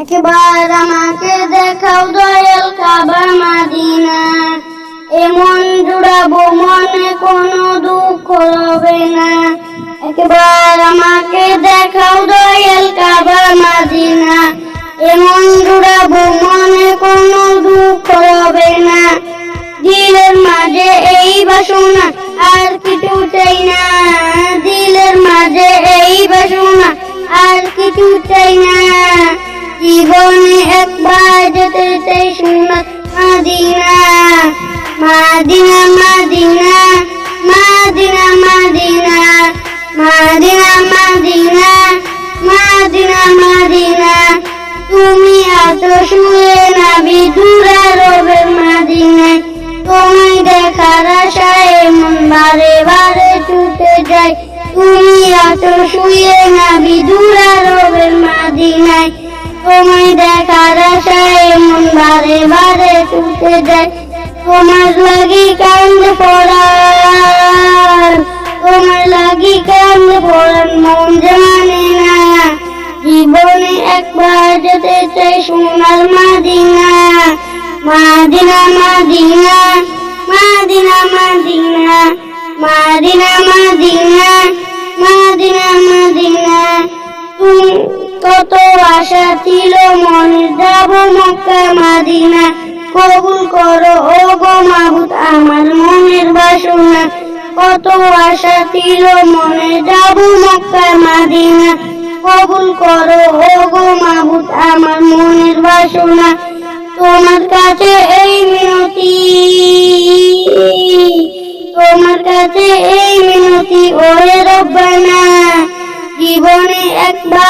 একবার আমাকে দেখাও দয়াল কাবা মাদিনা। এমন জুড়াবো মনে কোনো দুঃখ হবে না। একবার আমাকে দেখাও দয়াল কাবা মাদিনা। এমন জুড়াবো মনে কোনো দুঃখ হবে না। দিলের মাঝে এই বাসনা আর কিছু চাই না। দিলের মাঝে এই বাসনা আর কিছু চাই না। জীবনে একবার যেতে চাই সুন্নত মাদিনা মাদিনা মাদিনা মাদিনা মাদিনা মাদিনা মাদিনা মাদিনা মাদিনা। তুমি আছো শুয়ে নাবি দূরা রবের মাদিনায়। তোমায় দেখার আশায় মন বারে বারে ছুটে যায়। তুমি আছো শুয়ে নাবি দূরা রবের মাদিনায়। তোমায় দেখার আশায় মন বারে বারে ছুটে যায়। তোমার লাগি কান্দ পড়ার? তোমার লাগি কান্দ পড়ার? মন জানে না। জীবনে একবার যেতে চাই সোনার মাদিনা। মাদিনা মাদিনা মাদিনা মাদিনা মাদিনা মাদিনা মাদিনা মাদিনা। তুমি কত আশা ছিল মনে, যাব মক্কা মাদিনা। কবুল করো ও গো মাবুদ আমার মনের বাসনা। কত আশা ছিল মনে, যাব মক্কা মাদিনা। কবুল করো ও গো মাবুদ আমার মনের বাসনা। তোমার কাছে এই মিনতি, তোমার কাছে এই মিনতি, ওরে রব্বানা। জীবনে একবার